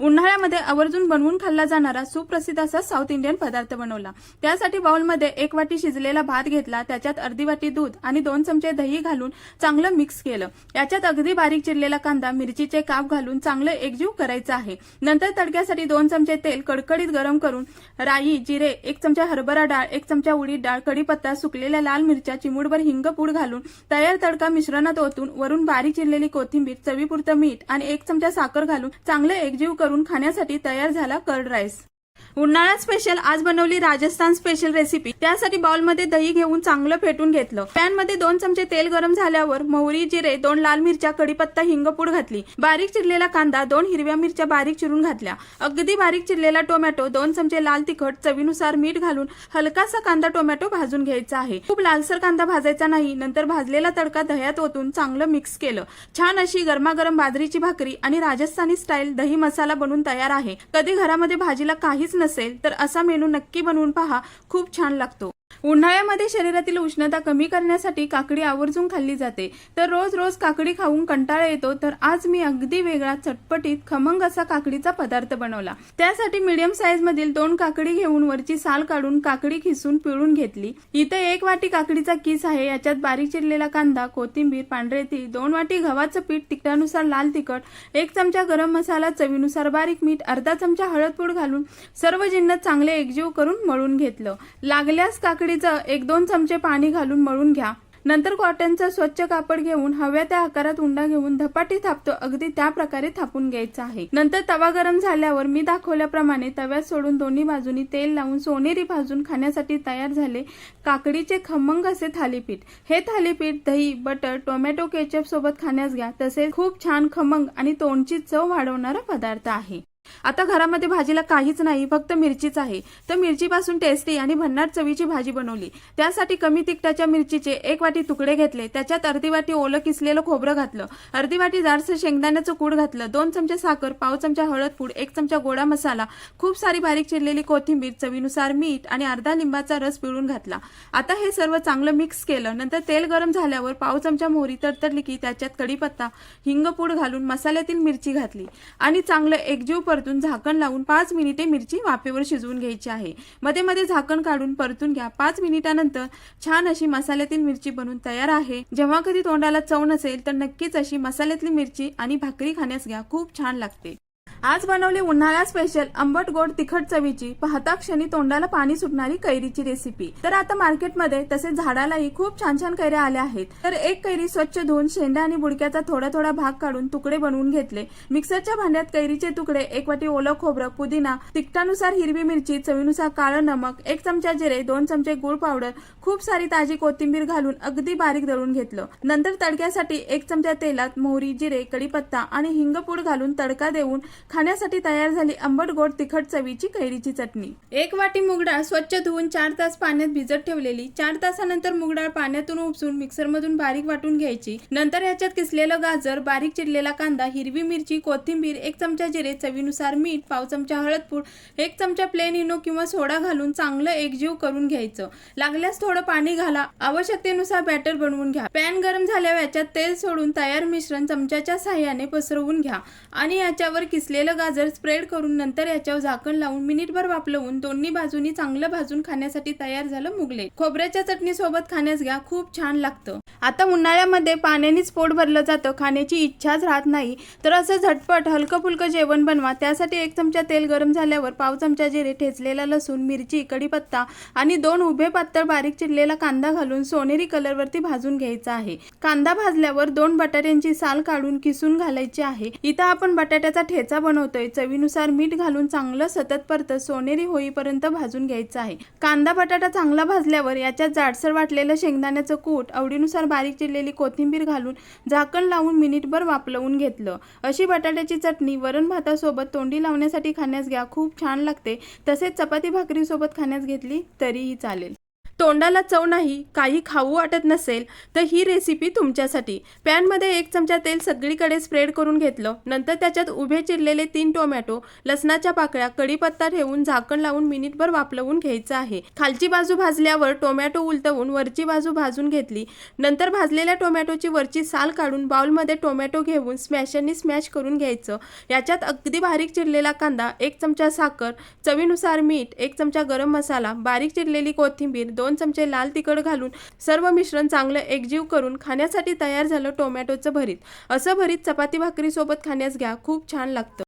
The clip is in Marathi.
उन्हाळ्यामध्ये आवर्जून बनवून खाल्ला जाणारा सुप्रसिद्ध असा साऊथ इंडियन पदार्थ बनवला. त्यासाठी बाउलमध्ये एक वाटी शिजलेला भात घेतला त्याच्यात अर्धी वाटी दूध आणि दोन चमचे दही घालून चांगलं मिक्स केलं. याच्यात अगदी बारीक चिरलेला कांदा मिरचीचे काप घालून चांगलं एकजीव करायचं आहे. नंतर तडक्यासाठी दोन चमचे तेल कडकडीत गरम करून राई जिरे एक चमचा हरभरा डाळ एक चमचा उडीद डाळ कढीपत्ता सुकलेल्या लाल मिरच्या चिमूडवर हिंग पूड घालून तयार तडका मिश्रणात ओतून वरून बारीक चिरलेली कोथिंबीर चवीपुरतं मीठ आणि एक चमचा साखर घालून चांगले एकजीव करून खाण्यासाठी तयार झाला कर्ड राईस उन्हाळा स्पेशल आज बनवली राजस्थान स्पेशल रेसिपी त्यासाठी बाउलमध्ये दही घेऊन चांगलं फेटून घेतलं. पॅनमध्ये दोन चमचे तेल गरम झाल्यावर मोहरी जिरे दोन लाल मिरच्या कडीपत्ता हिंगपूड घातली. बारीक चिरलेला कांदा दोन हिरव्या मिरच्या बारीक चिरून घातल्या. अगदी बारीक चिरलेला टोमॅटो दोन चमचे लाल तिखट चवीनुसार मीठ घालून हलकासा कांदा टोमॅटो भाजून घ्यायचा आहे. खूप लालसर कांदा भाजायचा नाही नंतर भाजलेला तडका दह्यात ओतून चांगलं मिक्स केलं. छान अशी गरमागरम बाजरीची भाकरी आणि राजस्थानी स्टाईल दही मसाला बनून तयार आहे. कधी घरामध्ये भाजीला काहीच नसेल तर असा मेनू नक्की बनवून पहा. खूप छान लागतो. उन्हाळ्यामध्ये शरीरातील उष्णता कमी करण्यासाठी काकडी आवर्जून खाल्ली जाते. तर रोज रोज काकडी खाऊन कंटाळा येतो तर आज मी अगदी वेगळा चटपटीत खमंग असा काकडीचा पदार्थ बनवला. त्यासाठी मीडियम साईज मधील दोन काकडी घेऊन वरची साल काढून काकडी खिसून पिळून घेतली. इथे एक वाटी काकडीचा किस आहे याच्यात बारीक चिरलेला कांदा कोथिंबीर पांढरे तीळ दोन वाटी गव्हाचं पीठ तिखटानुसार लाल तिखट एक चमचा गरम मसाला चवीनुसार बारीक मीठ अर्धा चमचा हळद पूड घालून सर्व जिन्नत चांगले एकजीव करून मळून घेतलं. लागल्यास काकडी काकडीचं एक दोन चमचे पाणी घालून मळून घ्या. नंतर कॉटनचा स्वच्छ कापड घेऊन हव्या त्या आकारात उंडा घेऊन धपाटी थापतो. अगदी त्या प्रकारे थापून घ्यायचा आहे. नंतर तवा गरम झाल्यावर मी दाखवल्याप्रमाणे तव्यात सोडून दोन्ही बाजूनी तेल लावून सोनेरी भाजून खाण्यासाठी तयार झाले काकडीचे खमंग असे थालीपीठ. हे थालीपीठ दही बटर टोमॅटो केचप सोबत खाण्यास घ्या. तसेच खूप छान खमंग आणि तोंडची चव वाढवणारा पदार्थ आहे. आता घरामध्ये भाजीला काहीच नाही फक्त मिरचीच आहे. तर मिरचीपासून टेस्टी आणि भन्नाट चवीची भाजी बनवली. त्यासाठी कमी तिखटाच्या मिरचीचे एक वाटी तुकडे घेतले. त्याच्यात अर्धी वाटी ओलं किसलेलं खोबरं घातलं. अर्धी वाटी जाडसर शेंगदाण्याचं कूड घातलं. दोन चमचे साखर पाव चमचा हळद पूड एक चमचा गोडा मसाला खूप सारी बारीक चिरलेली कोथिंबीर चवीनुसार मीठ आणि अर्धा लिंबाचा रस पिळून घातला. आता हे सर्व चांगलं मिक्स केलं. नंतर तेल गरम झाल्यावर पाव चमचा मोहरी तरतरली की त्याच्यात कढीपत्ता हिंगपूड घालून मसाल्यातील मिरची घातली. आणि चांगलं एकजीव परतून झाकण लावून पाच मिनिटे मिरची वाफेवर शिजवून घ्यायची आहे. मध्ये मध्ये झाकण काढून परतून घ्या. पाच मिनिटानंतर छान अशी मसाल्यातील मिरची बनून तयार आहे. जेव्हा कधी तोंडाला चव नसेल तर नक्कीच अशी मसाल्यातली मिरची आणि भाकरी खाण्यास घ्या. खूप छान लागते. आज बनवली उन्हाळा स्पेशल आंबट गोड तिखट चवीची पाहता क्षणी तोंडाला पाणी सुटणारी कैरीची रेसिपी तर आता मार्केटमध्ये तसेच झाडालाही खूप छान छान कैऱ्या आल्या आहेत. तर एक कैरी स्वच्छ धुवून शेंडा आणि बुडक्याचा थोडा थोडा भाग काढून तुकडे बनवून घेतले. मिक्सरच्या भांड्यात कैरीचे तुकडे एक वाटी ओलं खोबरं पुदिना तिखटानुसार हिरवी मिरची चवीनुसार काळं नमक एक चमचा जिरे दोन चमचे गुळ पावडर खूप सारी ताजी कोथिंबीर घालून अगदी बारीक दळून घेतलं. नंतर तडक्यासाठी एक चमचा तेलात मोहरी जिरे कडीपत्ता आणि हिंगपूड घालून तडका देऊन खाण्यासाठी तयार झाली आंबट गोड तिखट चवीची कैरीची चटणी. एक वाटी मुगडाळ स्वच्छ धुवून चार तास पाण्यात भिजत ठेवलेली. चार तासानंतर मुगडाळ पाण्यातून उपसून मिक्सरमधून बारीक वाटून घ्यायची. नंतर याच्यात किसलेलं गाजर बारीक चिरलेला कांदा हिरवी मिरची कोथिंबीर एक चमचा जिरे चवीनुसार मीठ पाव चमचा हळदपूड एक चमचा प्लेन इनो किंवा सोडा घालून चांगलं एकजीव करून घ्यायचं. लागल्यास थोडं पाणी घाला. आवश्यकतेनुसार बॅटर बनवून घ्या. पॅन गरम झाल्यावर याच्यात तेल सोडून तयार मिश्रण चमच्याच्या साह्याने पसरवून घ्या. आणि याच्यावर किसले किसलेलं गाजर स्प्रेड करून नंतर याच्यावर झाकण लावून मिनिटभर वापलवून दोन्ही बाजूनी चांगलं भाजून खाण्यासाठी तयार झालं मुगले. खोबऱ्याच्या चटणी सोबत खाण्यास घ्या खूप छान लागतं. आता उन्हाळ्यामध्ये पाण्यानेच पोट भरलं जातं खाण्याची इच्छाच राहत नाही. तर असं झटपट हलकं फुलकं जेवण बनवा. त्यासाठी एक चमचा तेल गरम झाल्यावर पाव चमचा जिरे ठेचलेला लसूण मिरची कढीपत्ता आणि दोन उभे पातळ बारीक चिरलेला कांदा घालून सोनेरी कलरवरती भाजून घ्यायचा आहे. कांदा भाजल्यावर दोन बटाट्यांची साल काढून किसून घालायची आहे. इथं आपण बटाट्याचा ठेचा बनवतोय. चवीनुसार मीठ घालून चांगलं सतत परत सोनेरी होईपर्यंत भाजून घ्यायचं आहे. कांदा बटाटा चांगला भाजल्यावर याच्यात जाडसर वाटलेलं शेंगदाण्याचं कूट आवडीनुसार बारीक चिरलेली कोथिंबीर घालून झाकण लावून मिनिटभर वापलवून घेतलं. अशी बटाट्याची चटणी वरण भातासोबत तोंडी लावण्यासाठी खाण्यास घ्या खूप छान लागते. तसेच चपाती भाकरी सोबत खाण्यास घेतली तरीही चालेल. तोंडाला चव नाही काही खाऊ वाटत नसेल तर ही रेसिपी तुमच्यासाठी. पॅनमध्ये एक चमचा तेल सगळीकडे स्प्रेड करून घेतलं. नंतर त्याच्यात उभे चिरलेले तीन टोमॅटो लसणाच्या पाकळ्या कढीपत्ता ठेवून झाकण लावून मिनिटभर वापलवून घ्यायचं आहे. खालची बाजू भाजल्यावर टोमॅटो उलटवून वरची बाजू भाजून घेतली. नंतर भाजलेल्या टोमॅटोची वरची साल काढून बाउलमध्ये टोमॅटो घेऊन स्मॅशरनी स्मॅश करून घ्यायचं. याच्यात अगदी बारीक चिरलेला कांदा एक चमचा साखर चवीनुसार मीठ एक चमचा गरम मसाला बारीक चिरलेली कोथिंबीर दोन चमचे लाल तिखट घालून सर्व मिश्रण चांगलं एकजीव करून खाण्यासाठी तयार झालं टोमॅटोचं भरीत. असं भरीत चपाती भाकरी सोबत खाण्यास घ्या खूप छान लागतं.